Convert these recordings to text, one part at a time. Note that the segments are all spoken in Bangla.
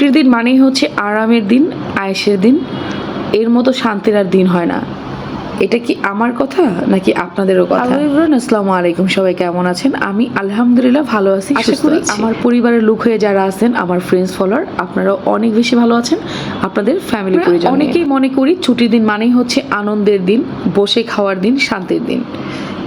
ছুটির দিন মানেই হচ্ছে আরামের দিন আয়েসের দিন। এর মতো শান্তির আর দিন হয় না। এটা কি আমার কথা নাকি আপনাদেরও কথা? হ্যালো আসসালামু আলাইকুম। সবাই কেমন আছেন? আমি আলহামদুলিল্লাহ ভালো আছি আশা করি আমার পরিবারের লোক হয়ে যারা আছেন আমার ফ্রেন্ডস ফলোয়ার আপনারা অনেক বেশি ভালো আছেন। আপনাদের ফ্যামিলি পরিজন অনেকেই মনে করি ছুটির দিন মানেই হচ্ছে আনন্দের দিন বসে খাওয়ার দিন শান্তির দিন।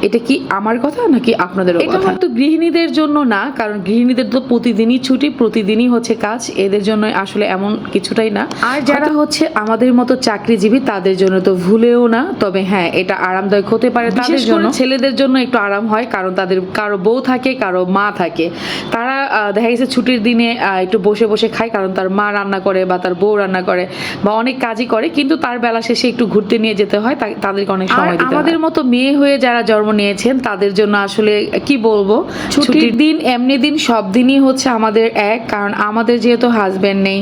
এটা কি আমার কথা নাকি আপনাদের এটা হয়তো গৃহিণীদের জন্য না কারণ গৃহিণীদের তো প্রতিদিনই ছুটি প্রতিদিনই হচ্ছে কাজ এদের জন্য আসলে এমন কিছুটাই না। আর যারা হচ্ছে আমাদের মতো চাকরিজীবী তাদের জন্য তো ভুলেও না তবে হ্যাঁ এটা আরামদায়ক হতে পারে তাদের জন্য। ছেলেদের জন্য একটু আরাম হয় কারণ তাদের কারও বউ থাকে কারও মা থাকে। তারা দেখা গেছে ছুটির দিনে একটু বসে বসে খায় কারণ তার মা রান্না করে বা তার বউ রান্না করে বা অনেক কাজই করে কিন্তু তার বেলা শেষে একটু ঘুরতে নিয়ে যেতে হয় তাদেরকে অনেক সময় দিতে আমাদের মতো মেয়ে হয়ে যারা জন্ম নিয়েছেন তাদের জন্য আসলে কি বলব? ছুটির দিন এমনি দিন সব দিনই হচ্ছে আমাদের এক কারণ আমাদের যেহেতু হাজবেন্ড নেই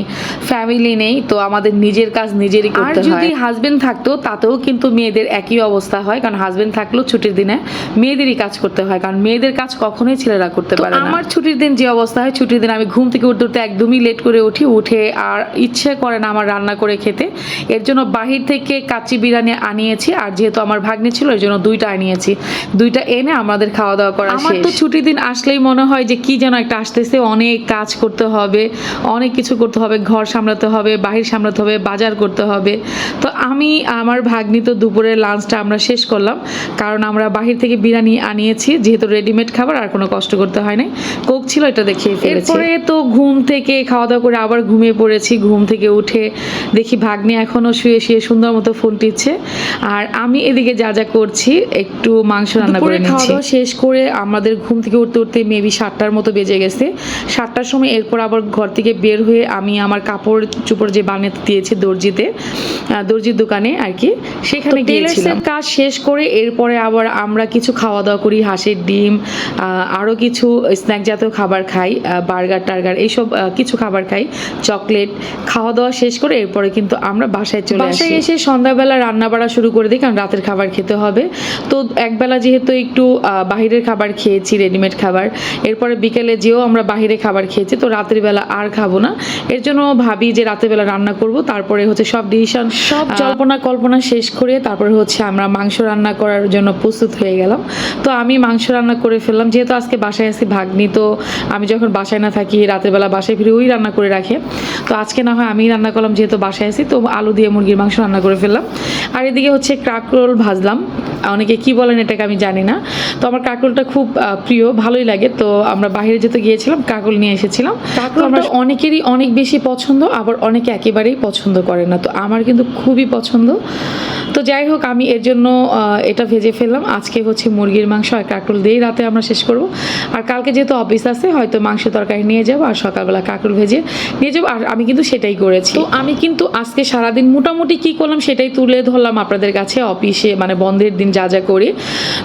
ফ্যামিলি নেই তো আমাদের নিজের কাজ নিজেরই করতে হয়। যদি হাজবেন্ড থাকতো তাতেও কিন্তু মেয়েদের একই অবস্থা হয় কারণ হাজবেন্ড থাকলেও ছুটির দিনে মেয়েদেরই কাজ করতে হয় কারণ মেয়েদের কাজ কখনোই ছেলেরা করতে পারে না। আমার ছুটির দিন যে অবস্থা হয় ছুটির দিন আমি ঘুম থেকে উঠতে উঠতে একদমই লেট করে উঠি উঠে আর ইচ্ছে করে না আমার রান্না করে খেতে। এর জন্য বাহির থেকে কাচ্চি বিরিয়ানি আনিয়েছি আর যেহেতু আমার ভাগ্নে ছিল এর জন্য দুইটা আনিয়েছি। দুইটা এনে আমাদের খাওয়া দাওয়া করা আমার তো ছুটির দিন আসলেই মনে হয় যে কি যেন একটা আসতেছে অনেক কাজ করতে হবে অনেক কিছু করতে হবে ঘর সামলাতে হবে বাহির সামলাতে হবে বাজার করতে হবে। তো আমি আমার ভাগ্নি তো দুপুরের লাঞ্চটা আমরা শেষ করলাম কারণ আমরা বাহির থেকে বিরিয়ানি আনিয়েছি যেহেতু রেডিমেড খাবার আর কোনো কষ্ট করতে হয় নাই। কোক ছিল এটা দেখিয়ে ফেলেছি। এরপরে তো ঘুম থেকে খাওয়া দাওয়া করে আবার ঘুমিয়ে পড়েছি ঘুম থেকে উঠে দেখি ভাগ্নি এখনও শুয়ে শুয়ে সুন্দর মতো ফোন টিপছে। আর আমি এদিকে যা যা করছি একটু মাংস রান্না করে নিচ্ছি। শেষ করে আমাদের ঘুম থেকে উঠতে উঠতে মেবি সাতটার মতো বেজে গেছে। সাতটার সময় এরপর আবার ঘর থেকে বের হয়ে আমি আমার কাপড় চুপড় যে বানাতে দিয়েছি দর্জিতে দর্জির দোকানে আর কি সেখানে গিয়েছিলাম। কাজ শেষ করে এরপরে আবার আমরা কিছু খাওয়া দাওয়া করি হাঁসের ডিম আহ, আরও কিছু স্ন্যাক জাতীয় খাবার খাই বার্গার টার্গার এইসব কিছু খাবার খাই। চকলেট খাওয়া দাওয়া শেষ করে এরপরে কিন্তু আমরা বাসায় চলে আসি। বাসায় এসে সন্ধ্যাবেলা রান্না বাড়া শুরু করে দিই কারণ রাতের খাবার খেতে হবে। তো একবেলা যেহেতু একটু বাহিরের খাবার খেয়েছি রেডিমেড খাবার এরপরে বিকেলে যেও আমরা বাহিরে খাবার খেয়েছি তো রাতের বেলা আর খাব না। এর জন্য ভাবি যে রাতের বেলা রান্না করব তারপরে হচ্ছে সব ডিসিশন সব জল্পনা কল্পনা শেষ করে তারপরে হচ্ছে আমরা মাংস রান্না করার জন্য প্রস্তুত হয়ে গেলাম। তো আমি মাংস রান্না করে ফেললাম যেহেতু আজকে বাসায় আছি ভাগ্নি তো আমি যখন বাসায় না থাকি, রাতের বেলা বাসায় ফিরে ওই রান্না করে রাখে। তো আজকে না হয় আমি রান্না করলাম, যেহেতু বাসায় আছি, তো আলু দিয়ে মুরগির মাংস রান্না করে ফেললাম। আর এদিকে হচ্ছে ক্রাকরোল ভাজলাম। অনেকে কি বলেন এটাকে আমি জানি না। তো আমার কাকরোলটা খুব প্রিয় ভালোই লাগে। তো আমরা বাইরে যেতে গিয়েছিলাম কাকরোল নিয়ে এসেছিলাম। আমরা অনেকেরই অনেক বেশি পছন্দ আবার অনেকে একেবারেই পছন্দ করে না। তো আমার কিন্তু খুবই পছন্দ। তো যাই হোক আমি এর জন্য এটা ভেজে ফেললাম। আজকে হচ্ছে মুরগির মাংস আর কাকরোল দিয়েই রাতে আমরা শেষ করব। আর কালকে যেহেতু অফিস আছে হয়তো মাংস তরকারি নিয়ে যাব আর সকালবেলা কাকরোল ভেজে নিয়ে যাব। আর আমি কিন্তু সেটাই করেছি। তো আমি কিন্তু আজকে সারাদিন মোটামুটি কি করলাম সেটাই তুলে ধরলাম আপনাদের কাছে অফিসে মানে বন্ধের দিন যা যা করি।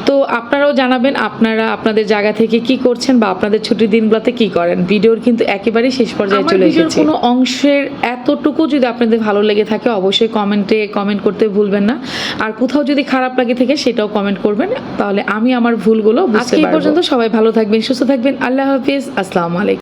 তো আপনারাও জানাবেন আপনারা আপনাদের জায়গা থেকে কি করছেন বা আপনাদের ছুটির দিনগুলোতে কি করেন। ভিডিওর কিন্তু একেবারেই শেষ পর্যায়ে চলে এসেছে। কোনো অংশের এতটুকু যদি আপনাদের ভালো লেগে থাকে অবশ্যই কমেন্টে কমেন্ট করতে ভুলবেন না। আর কোথাও যদি খারাপ লাগে থেকে সেটাও কমেন্ট করবেন। তাহলে আমি আমার ভুলগুলো বুঝতে পারব। পর্যন্ত সবাই ভালো থাকবেন সুস্থ থাকবেন। আল্লাহ হাফিজ। আসসালামু আলাইকুম।